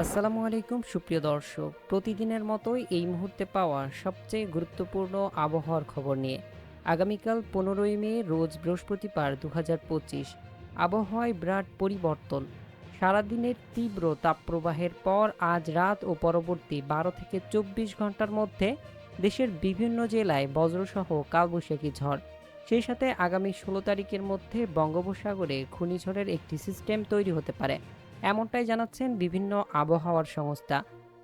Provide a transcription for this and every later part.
আসসালামু আলাইকুম, সুপ্রিয় দর্শক। প্রতিদিনের মতোই এই মুহূর্তে পাওয়া সবচেয়ে গুরুত্বপূর্ণ আবহাওয়ার খবর নিয়ে। আগামীকাল পনেরোই মে, রোজ বৃহস্পতিবার দু হাজার পঁচিশ। আবহাওয়ায় বিরাট পরিবর্তন। সারাদিনের তীব্র তাপপ্রবাহের পর আজ রাত ও পরবর্তী বারো থেকে চব্বিশ ঘণ্টার মধ্যে দেশের বিভিন্ন জেলায় বজ্রসহ কালবৈশাখী ঝড়। সেই সাথে আগামী ষোলো তারিখের মধ্যে বঙ্গোপসাগরে ঘূর্ণিঝড়ের একটি সিস্টেম তৈরি হতে পারে। এমনটাই জানাচ্ছেন বিভিন্ন আবহাওয়ার সংস্থা।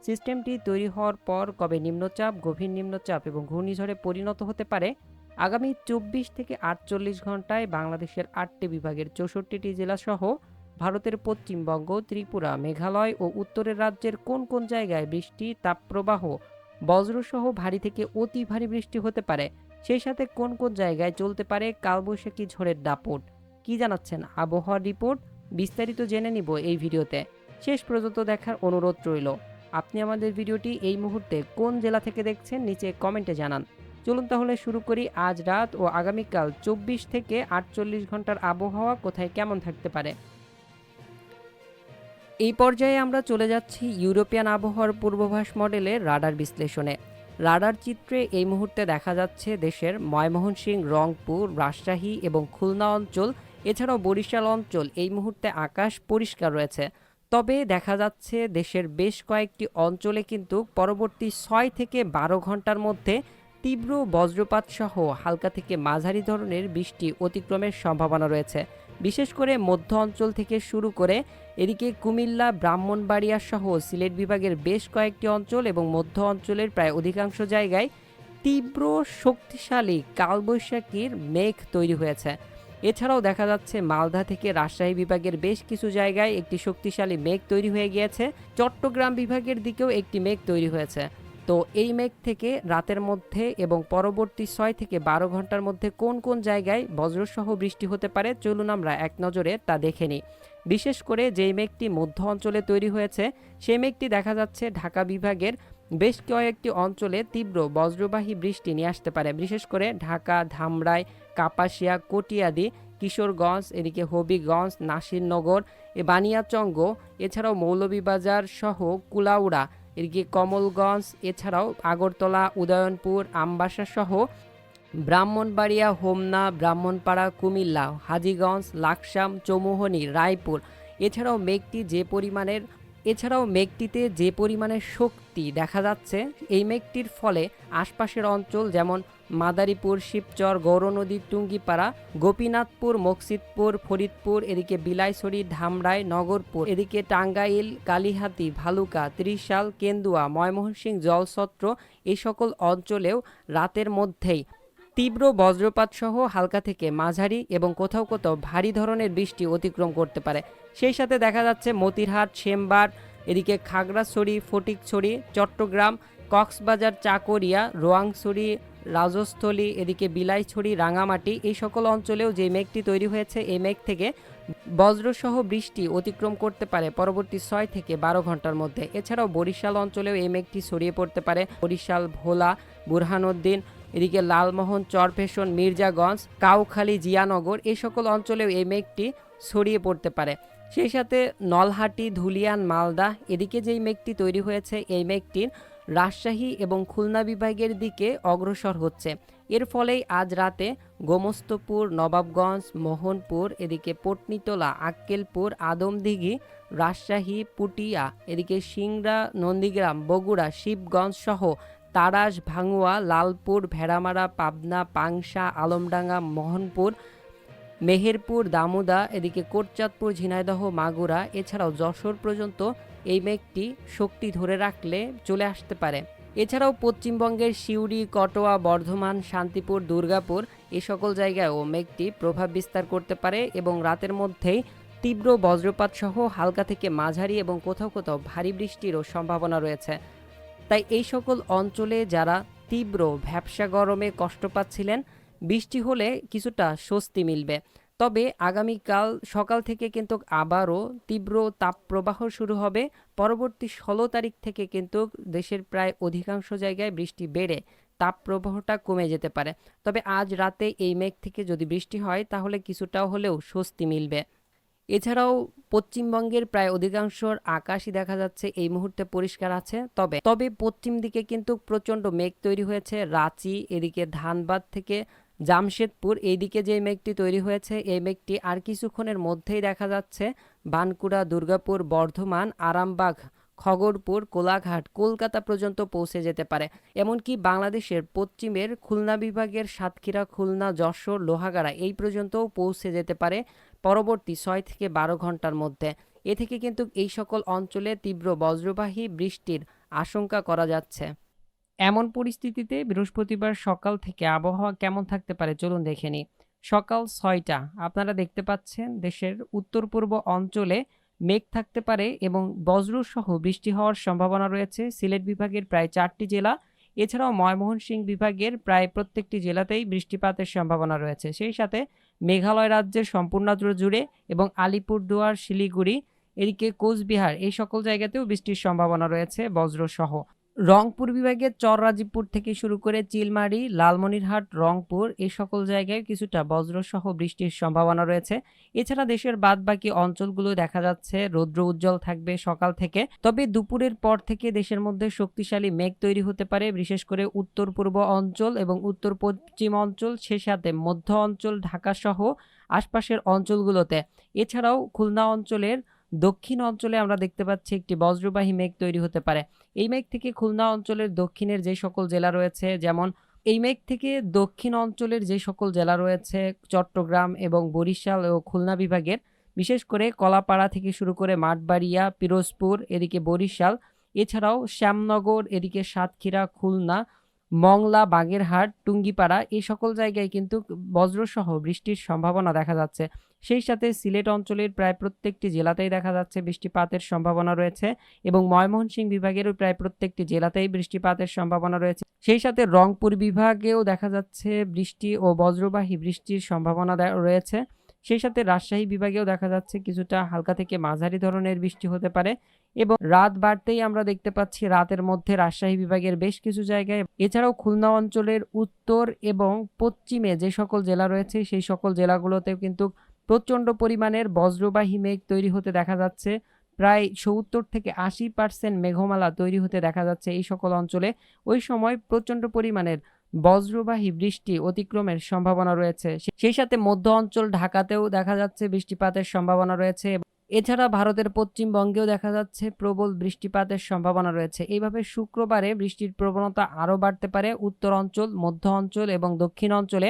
সিস্টেমটি তৈরি হওয়ার পর কবে নিম্নচাপ, গভীর নিম্নচাপ এবং ঘূর্ণিঝড়ে পরিণত হতে পারে, আগামী চব্বিশ থেকে আটচল্লিশ ঘন্টায় বাংলাদেশের আটটি বিভাগের চৌষট্টিটি জেলাসহ ভারতের পশ্চিমবঙ্গ, ত্রিপুরা, মেঘালয় ও উত্তরের রাজ্যের কোন কোন জায়গায় বৃষ্টি, তাপপ্রবাহ, বজ্রসহ ভারী থেকে অতি ভারী বৃষ্টি হতে পারে, সেই সাথে কোন কোন জায়গায় চলতে পারে কালবৈশাখী ঝড়ের দাপট, কি জানাচ্ছেন আবহাওয়া রিপোর্ট? বিস্তারিত জেনে নিব এই ভিডিওতে। শেষ পর্যন্ত দেখার অনুরোধ রইল। আপনি আমাদের ভিডিওটি এই মুহূর্তে কোন জেলা থেকে দেখছেন, নিচে কমেন্টে জানান। চলুন তাহলে শুরু করি। আজ রাত ও আগামীকাল চব্বিশ থেকে আটচল্লিশ ঘণ্টার আবহাওয়া কোথায় কেমন থাকতে পারে? এই পর্যায়ে আমরা চলে যাচ্ছি ইউরোপিয়ান আবহাওয়ার পূর্বাভাস মডেলের রাডার বিশ্লেষণে। রাডার চিত্রে এই মুহূর্তে দেখা যাচ্ছে দেশের ময়মোহনসিংহ রংপুর, রাজশাহী এবং খুলনা অঞ্চল এছাড়াও বরিশাল অঞ্চল, এই মুহূর্তে আকাশ পরিষ্কার রয়েছে। তবে দেখা যাচ্ছে দেশের বেশ কয়েকটি অঞ্চলে কিন্তু পরবর্তী ছয় থেকে বারো ঘণ্টার মধ্যে তীব্র বজ্রপাত সহ হালকা থেকে মাঝারি ধরনের বৃষ্টি অতিক্রমের সম্ভাবনা রয়েছে। বিশেষ করে মধ্য অঞ্চল থেকে শুরু করে এদিকে কুমিল্লা, ব্রাহ্মণবাড়িয়া সহ সিলেট বিভাগের বেশ কয়েকটি অঞ্চল এবং মধ্য অঞ্চলের প্রায় অধিকাংশ জায়গায় তীব্র শক্তিশালী কালবৈশাখীর মেঘ তৈরি হয়েছে। এছাড়াও দেখা যাচ্ছে মালদা থেকে রাজশাহী বিভাগের বেশ কিছু জায়গায় একটি শক্তিশালী মেঘ তৈরি হয়ে গিয়েছে। চট্টগ্রাম বিভাগের দিকেও একটি মেঘ তৈরি হয়েছে। তো এই মেঘ থেকে রাতের মধ্যে এবং পরবর্তী ছয় থেকে বারো ঘণ্টার মধ্যে কোন কোন জায়গায় বজ্রসহ বৃষ্টি হতে পারে চলুন আমরা এক নজরে তা দেখে নিই। বিশেষ করে যেই মেঘটি মধ্য অঞ্চলে তৈরি হয়েছে, সেই মেঘটি দেখা যাচ্ছে ঢাকা বিভাগের বেশ কয়েকটি অঞ্চলে তীব্র বজ্রবাহী বৃষ্টি নিয়ে আসতে পারে, বিশেষ করে ঢাকা, ধামরাই, কাপাসিয়া, কটিয়াদি, কিশোরগঞ্জ, এদিকে হবিগঞ্জ, নাসিরনগর, এ বানিয়াচঙ্গ, এছাড়াও মৌলভীবাজার সহ কুলাউড়া, এদিকে কমলগঞ্জ, এছাড়াও আগরতলা, উদয়নপুর, আমবাসা সহ ব্রাহ্মণবাড়িয়া, হোমনা, ব্রাহ্মণপাড়া, কুমিল্লা, হাজীগঞ্জ, লাকসাম, চৌমোহনী, রায়পুর, এছাড়াও মেঘটি যে পরিমাণের এছাড়াও মেঘটিতে যে পরিমাণে শক্তি দেখা যাচ্ছে, এই মেঘটির ফলে আশপাশের অঞ্চল যেমন মাদারীপুর, শিবচর গৌরনদী টুঙ্গিপাড়া, গোপীনাথপুর, মকসিদপুর, ফরিদপুর, এদিকে বিলাইছড়ি, ধামরাই, নগরপুর, এদিকে টাঙ্গাইল, কালিহাতি, ভালুকা, ত্রিশাল, কেন্দুয়া, ময়মনসিংহ, জলছত্র, এই সকল অঞ্চলেও রাতের মধ্যেই তীব্র বজ্রপাত সহ হালকা থেকে মাঝারি এবং কোথাও কোথাও ভারী ধরনের বৃষ্টি অতিক্রম করতে পারে। সেই সাথে দেখা যাচ্ছে মতিরহাট, সেমবার, এদিকে খাগড়াছড়ি, ফটিকছড়ি, চট্টগ্রাম, কক্সবাজার, চাকরিয়া, রোয়াংছড়ি, রাজস্থলী, এদিকে বিলাইছড়ি, রাঙামাটি এই সকল অঞ্চলেও যে মেঘটি তৈরি হয়েছে এই মেঘ থেকে বজ্রসহ বৃষ্টি অতিক্রম করতে পারে পরবর্তী ছয় থেকে বারো ঘণ্টার মধ্যে। এছাড়াও বরিশাল অঞ্চলেও এই মেঘটি ছড়িয়ে পড়তে পারে। বরিশাল, ভোলা, বুরহানুদ্দিন এদিকে লালমোহন, চরফেশন, মির্জাগঞ্জ, কাউখালী, জিয়ানগর এই সকল অঞ্চলেও এই মেঘটি ছড়িয়ে পড়তে পারে। সেই সাথে নলহাটি, ধুলিয়ান, মালদা এদিকে যেই মেঘটি তৈরি হয়েছে, এই মেঘটির রাজশাহী এবং খুলনা বিভাগের দিকে অগ্রসর হচ্ছে। এর ফলেই আজ রাতে গোমস্তপুর, নবাবগঞ্জ, মোহনপুর, এদিকে পটনিতলা, আক্কেলপুর, আদমদিঘি, রাজশাহী, পুটিয়া, এদিকে সিংড়া, নন্দীগ্রাম, বগুড়া, শিবগঞ্জ সহ তারাস ভাঙুয়া লালপুর, ভেড়ামারা, পাবনা, পাংশা, আলমডাঙ্গা, মোহনপুর, মেহেরপুর, দামুদা, এদিকে কোটচাঁদপুর, ঝিনাইদহ, মাগুরা, এছাড়াও যশোর পর্যন্ত এই মেঘটি শক্তি ধরে রাখলে চলে আসতে পারে। এছাড়াও পশ্চিমবঙ্গের সিউড়ি, কটোয়া, বর্ধমান, শান্তিপুর, দুর্গাপুর এ সকল জায়গায়ও মেঘটি প্রভাব বিস্তার করতে পারে এবং রাতের মধ্যেই তীব্র বজ্রপাত সহ হালকা থেকে মাঝারি এবং কোথাও কোথাও ভারী বৃষ্টিরও সম্ভাবনা রয়েছে। তাই এই সকল অঞ্চলে যারা তীব্র ভ্যাবসা গরমে কষ্ট পাচ্ছিলেন, বৃষ্টি হলে কিছুটা স্বস্তি মিলবে। তবে আগামীকাল সকাল থেকে কিন্তু আবারও তীব্র তাপপ্রবাহ শুরু হবে। পরবর্তী ষোলো তারিখ থেকে কিন্তু দেশের প্রায় অধিকাংশ জায়গায় বৃষ্টি বেড়ে তাপপ্রবাহটা কমে যেতে পারে। তবে আজ রাতে এই মেঘ থেকে যদি বৃষ্টি হয়, তাহলে কিছুটাও হলেও স্বস্তি মিলবে। এছাড়াও পশ্চিমবঙ্গের প্রায় অধিকাংশর আকাশই দেখা যাচ্ছে এই মুহূর্তে পরিষ্কার আছে। তবে তবে পশ্চিম দিকে কিন্তু প্রচণ্ড মেঘ তৈরি হয়েছে। রাঁচি, এদিকে ধানবাদ থেকে জামশেদপুর, এইদিকে যে মেঘটি তৈরি হয়েছে, এই মেঘটি আর কিছুক্ষণের মধ্যেই দেখা যাচ্ছে। বানকুড়া, দুর্গাপুর, বর্ধমান, আরামবাগ, খগরপুর, কোলাঘাট, কলকাতা পর্যন্ত পৌঁছে যেতে পারে। এমনকি বাংলাদেশের পশ্চিমের খুলনা বিভাগের সাতক্ষীরা, খুলনা, যশোর, লোহাগাড়া এই পর্যন্তও পৌঁছে যেতে পারে। পরবর্তী ছয় থেকে বারো ঘণ্টার মধ্যে। এ থেকে কিন্তু এই সকল অঞ্চলে তীব্র বজ্রবাহী বৃষ্টির আশঙ্কা করা যাচ্ছে। এমন পরিস্থিতিতে বৃহস্পতিবার সকাল থেকে আবহাওয়া কেমন থাকতে পারে চলুন দেখে নিই। সকাল ছয়টা, আপনারা দেখতে পাচ্ছেন দেশের উত্তর পূর্ব অঞ্চলে মেঘ থাকতে পারে এবং বজ্রসহ বৃষ্টি হওয়ার সম্ভাবনা রয়েছে। সিলেট বিভাগের প্রায় চারটি জেলা এছাড়াও ময়মোহন সিং বিভাগের প্রায় প্রত্যেকটি জেলাতেই বৃষ্টিপাতের সম্ভাবনা রয়েছে। সেই সাথে মেঘালয় রাজ্যের সম্পূর্ণ জুড়ে এবং আলিপুরদুয়ার, শিলিগুড়ি, এদিকে কোচবিহার এই সকল জায়গাতেও বৃষ্টির সম্ভাবনা রয়েছে বজ্রসহ। রংপুর বিভাগের চররাজীবপুর থেকে শুরু করে চিলমারি, লালমনিরহাট, রংপুর এই সকল জায়গায় কিছুটা বজ্রসহ বৃষ্টির সম্ভাবনা রয়েছে। এছাড়া দেশের বাদবাকি অঞ্চলগুলো দেখা যাচ্ছে, রৌদ্র উজ্জ্বল থাকবে সকাল থেকে। তবে দুপুরের পর থেকে দেশের মধ্যে শক্তিশালী মেঘ তৈরি হতে পারে, বিশেষ করে উত্তর পূর্ব অঞ্চল এবং উত্তর পশ্চিম অঞ্চল সে সাথে মধ্য অঞ্চল ঢাকা সহ আশপাশের অঞ্চলগুলোতে। এছাড়াও খুলনা অঞ্চলের দক্ষিণ অঞ্চলে আমরা দেখতে পাচ্ছি একটি বজ্রবাহী মেঘ তৈরি হতে পারে। এই মেঘ থেকে খুলনা অঞ্চলের দক্ষিণের যে সকল জেলা রয়েছে, যেমন এই মেঘ থেকে দক্ষিণ অঞ্চলের যে সকল জেলা রয়েছে, চট্টগ্রাম এবং বরিশাল ও খুলনা বিভাগের, বিশেষ করে কলাপাড়া থেকে শুরু করে মাঠবাড়িয়া, পিরোজপুর, এদিকে বরিশাল, এছাড়াও শ্যামনগর, এদিকে সাতক্ষীরা, খুলনা মংলা, বাগেরহাট, টুঙ্গিপাড়া এই সকল জায়গায় কিন্তু বজ্রসহ বৃষ্টির সম্ভাবনা দেখা যাচ্ছে। সেই সাথে সিলেট অঞ্চলের প্রায় প্রত্যেকটি জেলাতেই দেখা যাচ্ছে বৃষ্টিপাতের সম্ভাবনা রয়েছে এবং ময়মনসিংহ বিভাগেরও প্রায় প্রত্যেকটি জেলাতেই বৃষ্টিপাতের সম্ভাবনা রয়েছে। সেই সাথে রংপুর বিভাগেও দেখা যাচ্ছে বৃষ্টি ও বজ্রবাহী বৃষ্টির সম্ভাবনা রয়েছে। সেই সাথে রাজশাহী বিভাগেও দেখা যাচ্ছে কিছুটা হালকা থেকে মাঝারি ধরনের বৃষ্টি হতে পারে। এবং রাত বাড়তেই আমরা দেখতে পাচ্ছি রাতের মধ্যে রাজশাহী বিভাগের বেশ কিছু জায়গায়, এছাড়াও খুলনা অঞ্চলের উত্তর এবং পশ্চিমে যে সকল জেলা রয়েছে, সেই সকল জেলাগুলোতেও কিন্তু প্রচণ্ড পরিমাণের বজ্রবাহী মেঘ তৈরি হতে দেখা যাচ্ছে। প্রায় সত্তর থেকে আশি পার্সেন্ট মেঘমালা তৈরি হতে দেখা যাচ্ছে এই সকল অঞ্চলে। ওই সময় প্রচণ্ড পরিমাণের বজ্রবাহী বৃষ্টি অতিক্রমের সম্ভাবনা রয়েছে। সেই সাথে মধ্য অঞ্চল ঢাকাতেও দেখা যাচ্ছে বৃষ্টিপাতের সম্ভাবনা রয়েছে। এছাড়া ভারতের পশ্চিমবঙ্গেও দেখা যাচ্ছে প্রবল বৃষ্টিপাতের সম্ভাবনা রয়েছে। এইভাবে শুক্রবারে বৃষ্টির প্রবণতা আরও বাড়তে পারে। উত্তর অঞ্চল, মধ্য অঞ্চল এবং দক্ষিণ অঞ্চলে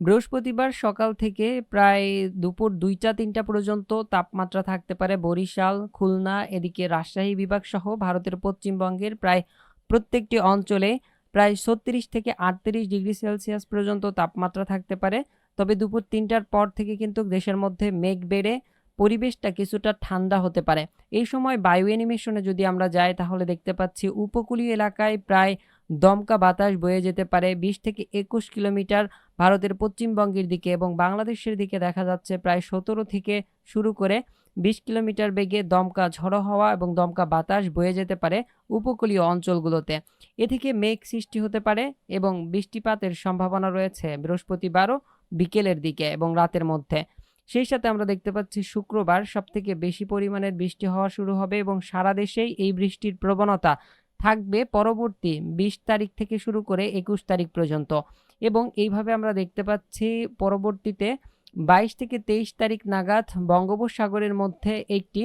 বৃহস্পতিবার সকাল থেকে প্রায় দুপুর দুইটা তিনটা পর্যন্ত তাপমাত্রা থাকতে পারে। বরিশাল, খুলনা, এদিকে রাজশাহী বিভাগ সহ ভারতের পশ্চিমবঙ্গের প্রায় প্রত্যেকটি অঞ্চলে প্রায় ছত্রিশ থেকে আটত্রিশ ডিগ্রি সেলসিয়াস পর্যন্ত তাপমাত্রা থাকতে পারে। তবে দুপুর তিনটার পর থেকে কিন্তু দেশের মধ্যে মেঘ বেড়ে পরিবেশটা কিছুটা ঠান্ডা হতে পারে। এই সময় বায়ু অ্যানিমেশনে যদি আমরা যাই, তাহলে দেখতে পাচ্ছি উপকূলীয় এলাকায় প্রায় দমকা বাতাস বয়ে যেতে পারে। বিশ থেকে একুশ কিলোমিটার ভারতের পশ্চিমবঙ্গের দিকে এবং বাংলাদেশের দিকে দেখা যাচ্ছে প্রায় সতেরো থেকে শুরু করে বিশ কিলোমিটার বেগে দমকা ঝড়ো হওয়া এবং দমকা বাতাস বয়ে যেতে পারে উপকূলীয় অঞ্চলগুলোতে। এ থেকে মেঘ সৃষ্টি হতে পারে এবং বৃষ্টিপাতের সম্ভাবনা রয়েছে বৃহস্পতিবারও বিকেলের দিকে এবং রাতের মধ্যে। সেই সাথে আমরা দেখতে পাচ্ছি শুক্রবার সবথেকে বেশি পরিমাণের বৃষ্টি হওয়া শুরু হবে এবং সারা দেশেই এই বৃষ্টির প্রবণতা থাকবে পরবর্তী বিশ তারিখ থেকে শুরু করে একুশ তারিখ পর্যন্ত। এবং এইভাবে আমরা দেখতে পাচ্ছি পরবর্তীতে বাইশ থেকে তেইশ তারিখ নাগাদ বঙ্গোপসাগরের মধ্যে একটি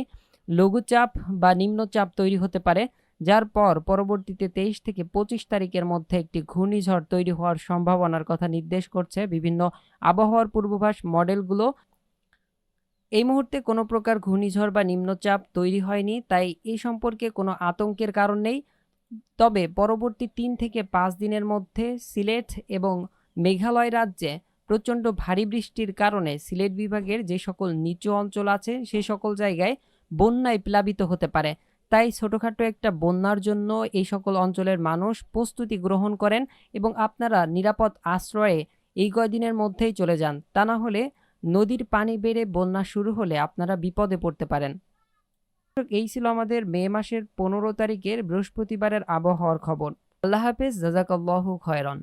লঘুচাপ বা নিম্নচাপ তৈরি হতে পারে, যার পর পরবর্তীতে তেইশ থেকে পঁচিশ তারিখের মধ্যে একটি ঘূর্ণিঝড় তৈরি হওয়ার সম্ভাবনার কথা নির্দেশ করছে বিভিন্ন আবহাওয়ার পূর্বাভাস মডেলগুলো। এই মুহূর্তে কোনো প্রকার ঘূর্ণিঝড় বা নিম্নচাপ তৈরি হয়নি, তাই এই সম্পর্কে কোনো আতঙ্কের কারণ নেই। তবে পরবর্তী তিন থেকে পাঁচ দিনের মধ্যে সিলেট এবং মেঘালয় রাজ্যে প্রচণ্ড ভারী বৃষ্টির কারণে সিলেট বিভাগের যে সকল নিচু অঞ্চল আছে সেই সকল জায়গায় বন্যায় প্লাবিত হতে পারে। তাই ছোটোখাটো একটা বন্যার জন্য এই সকল অঞ্চলের মানুষ প্রস্তুতি গ্রহণ করেন এবং আপনারা নিরাপদ আশ্রয়ে এই কয়দিনের মধ্যেই চলে যান। তা না হলে নদীর পানি বেড়ে বন্যা শুরু হলে আপনারা বিপদে পড়তে পারেন। এই ছিল আমাদের মে মাসের পনেরো তারিখের বৃহস্পতিবারের আবহাওয়ার খবর। আল্লাহ হাফেজ, জাজাকাল্লাহ খয়রন।